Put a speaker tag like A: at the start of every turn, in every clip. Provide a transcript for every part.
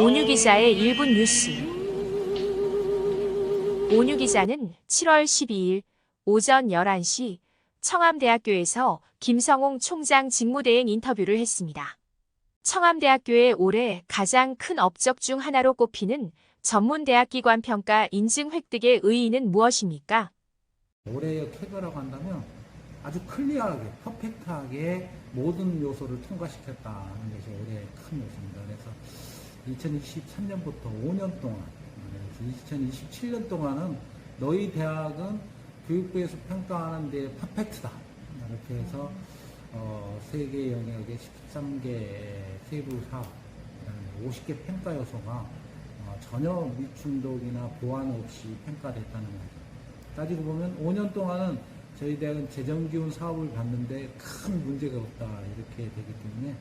A: 온유 기자의 1분 뉴스. 온유 기자는 7월 12일 오전 11시 청암대학교에서 김성홍 총장 직무대행 인터뷰를 했습니다. 청암대학교의 올해 가장 큰 업적 중 하나로 꼽히는 전문대학기관 평가 인증 획득의 의의는 무엇입니까?
B: 올해의 쾌거라고 한다면 아주 클리어하게, 퍼펙트하게 모든 요소를 통과시켰다는 것이 올해의 큰 2023년부터 5년 동안, 그래서 2027년 동안은 너희 대학은 교육부에서 평가하는 데 퍼펙트다. 이렇게 해서 어, 세계 영역의 13개 세부 사업, 그다음에 50개 평가 요소가 어, 전혀 미충돌이나 보완 없이 평가됐다는 거죠. 따지고 보면 5년 동안은 저희 대학은 재정기운 사업을 받는데 큰 문제가 없다 이렇게 되기 때문에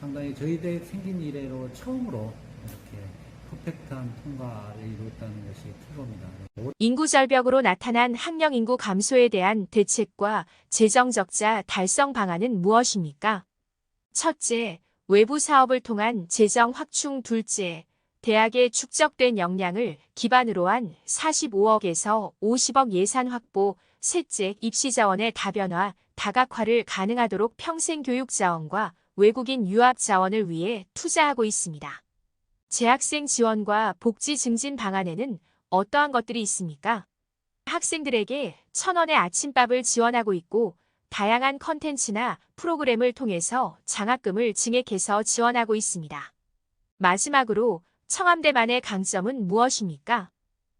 B: 상당히 저희 대학 생긴 이래로 처음으로 이렇게 퍼펙트한 통과를 이루었다는 것이 큰 겁니다.
A: 인구 절벽으로 나타난 학령 인구 감소에 대한 대책과 재정 적자 달성 방안은 무엇입니까? 첫째, 외부 사업을 통한 재정 확충 둘째, 대학에 축적된 역량을 기반으로 한 45억에서 50억 예산 확보, 셋째, 입시 자원의 다변화, 다각화를 가능하도록 평생 교육 자원과 외국인 유학 자원을 위해 투자하고 있습니다. 재학생 지원과 복지 증진 방안에는 어떠한 것들이 있습니까? 학생들에게 천 원의 아침밥을 지원하고 있고 다양한 컨텐츠나 프로그램을 통해서 장학금을 증액해서 지원하고 있습니다. 마지막으로 청암대만의 강점은 무엇입니까?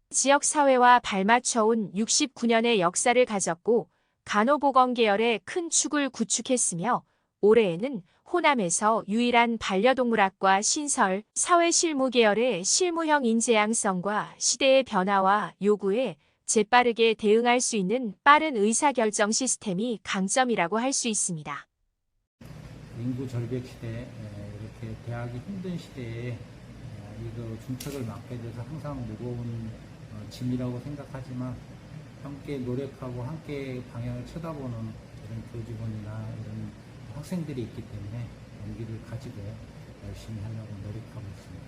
A: 지역사회와 발맞춰온 69년의 역사를 가졌고 간호보건 계열의 큰 축을 구축했으며 올해에는 호남에서 유일한 반려동물학과 신설, 사회실무 계열의 실무형 인재 양성과 시대의 변화와 요구에 재빠르게 대응할 수 있는 빠른 의사결정 시스템이 강점이라고 할 수 있습니다.
B: 인구 절벽 시대, 에, 이렇게 대학이 힘든 시대에 에, 이거 중책을 맡게 돼서 항상 무거운 어, 짐이라고 생각하지만 함께 노력하고 함께 방향을 쳐다보는 이런 교직원이나 이런 학생들이 있기 때문에 용기를 가지고 열심히 하려고 노력하고 있습니다.